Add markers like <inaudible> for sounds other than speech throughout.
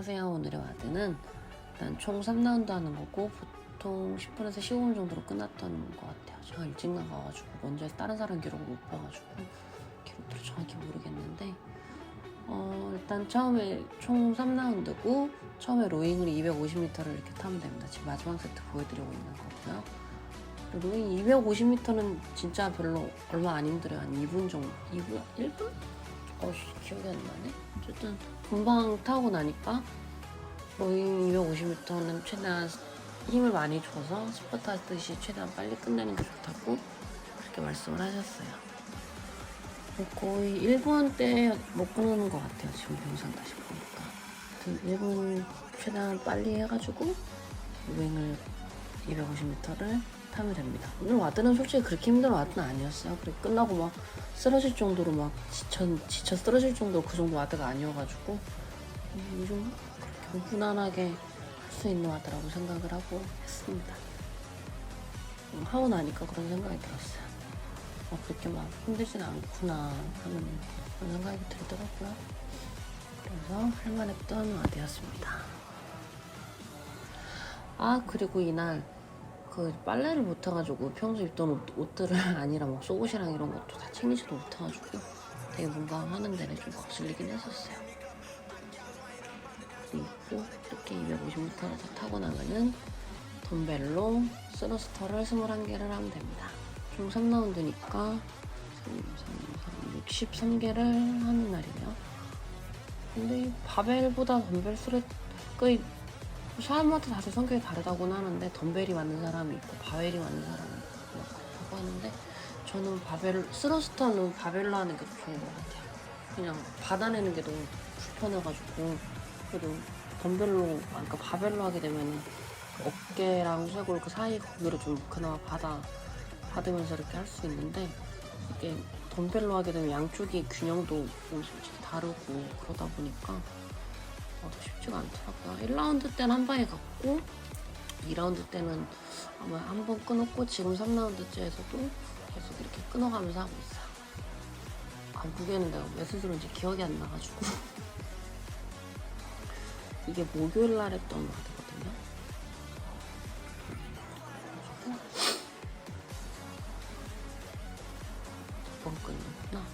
안녕하세요. 오늘의 와드는 일단 총 3라운드 하는 거고 보통 10분에서 15분 정도로 끝났던 것 같아요. 제가 일찍 나가가지고 먼저 다른 사람 기록을 못 봐가지고 기록들을 정확히 모르겠는데 어, 일단 처음에 총 3라운드고 처음에 로잉을 250m를 이렇게 타면 됩니다. 지금 마지막 세트 보여드리고 있는 거고요. 로잉 250m는 진짜 별로 얼마 안 힘들어요. 한 2분 정도. 2분? 1분? 어씨 기억이 안 나네. 어쨌든 금방 타고 나니까 로잉 250m는 최대한 힘을 많이 줘서 스포트 하듯이 최대한 빨리 끝내는 게 좋다고 그렇게 말씀을 하셨어요. 거의 1분 때못 끊는 것 같아요. 지금 영상 다시 보니까. 아무튼 1분 최대한 빨리 해가지고 로잉을 250m를 타면 됩니다. 오늘 와드는 솔직히 그렇게 힘든 와드는 아니었어요. 그리고 끝나고 막 쓰러질 정도로 막 지쳐, 지쳐 쓰러질 정도로 그 정도 와드가 아니어가지고 음, 좀 그렇게 무난하게 할 수 있는 와드라고 생각을 하고 했습니다. 음, 하고 나니까 그런 생각이 들었어요. 어, 그렇게 막 힘들진 않구나 하는 그런 생각이 들더라고요. 그래서 할만했던 와드였습니다. 아 그리고 이날 그 빨래를 못 해가지고 평소 입던 옷, 옷들을 <laughs> 아니라 막 속옷이랑 이런 것도 다 챙기지도 못해가지고 되게 뭔가 하는 데는 좀 거슬리긴 했었어요. 그리고 이렇게 250m 타고 나면은 덤벨로 스러스터를 21개를 하면 됩니다. 총 3라운드니까 63개를 하는 날이네요. 근데 바벨보다 덤벨 스레 거의 사람마다 다들 성격이 다르다고는 하는데 덤벨이 맞는 사람이 있고 바벨이 맞는 사람이 있고 하는데 저는 바벨 스러스터는 바벨로 하는 게 더 좋은 것 같아요. 그냥 받아내는 게 너무 불편해가지고 그래도 덤벨로 그러니까 바벨로 하게 되면 어깨랑 쇄골 그 사이 거기를 좀 그나마 받아 받으면서 이렇게 할 수 있는데 이게 덤벨로 하게 되면 양쪽이 균형도 좀 솔직히 다르고 그러다 보니까 어, 쉽지가 않더라고요. 1라운드 때는 한 방에 갔고 2라운드 때는 아마 한 번 끊었고 지금 3라운드째에서도 계속 이렇게 끊어가면서 하고 있어요. 아, 무게는 내가 몇 스스로인지 기억이 안 나가지고 <laughs> 이게 목요일 날 했던 와드거든요. 두번 끊었구나.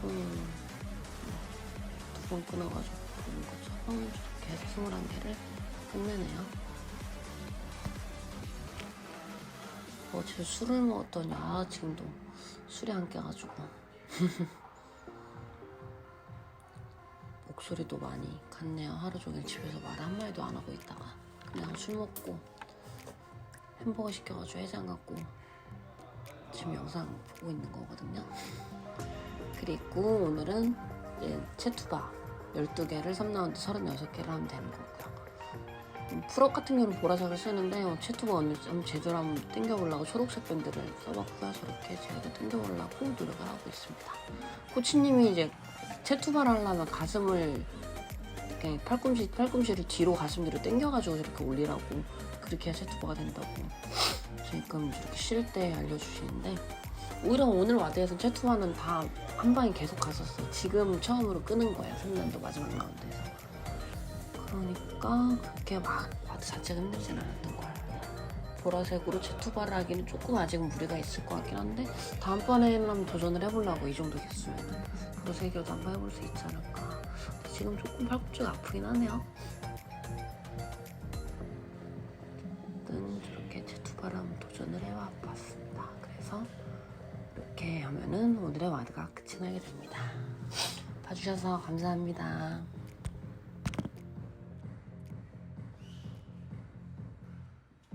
총두번 끊어가지고 그런 것 처럼 계속 21개를 끝내네요. 어제 술을 먹었더니 아 지금도 술이 안 깨가지고 <laughs> 목소리도 많이 갔네요. 하루 종일 집에서 말 한마디도 안 하고 있다가 그냥 술 먹고 햄버거 시켜가지고 해장 갖고 지금 영상 보고 있는 거거든요. <laughs> 그리고 오늘은 이제 채투바 12개를 3라운드 36개를 하면 되는 거고요. 음, 풀업 같은 경우는 보라색을 쓰는데 어, 채투바 오늘 좀 제대로 한번 땡겨보려고 초록색 밴드를 써봤고요. 저렇게 제대로 땡겨보려고 노력을 하고 있습니다. 코치님이 이제 채투바를 하려면 가슴을 이렇게 팔꿈치, 팔꿈치를 뒤로 가슴 뒤로 당겨가지고 저렇게 올리라고 그렇게 해야 채투바가 된다고 지금 이렇게 쉴 때 알려주시는데 오히려 오늘 와드에서 채투바는 다 한 방에 계속 갔었어요. 지금 처음으로 끄는 거예요. 3라운드 마지막 라운드에서. 그러니까 그렇게 막 와드 자체가 힘들진 않았던 거예요. 보라색으로 채투바를 하기는 조금 아직 무리가 있을 것 같긴 한데 다음번에는 한번 도전을 해보려고 이 정도 개수면 보라색이라도 한번 해볼 수 있지 않을까. 지금 조금 팔꿈치가 아프긴 하네요. 어쨌든 저렇게 채투바를 한번 도전을 해와 봤습니다. 그래서 하면은 오늘의 와드가 끝이 나게 됩니다. 봐주셔서 감사합니다.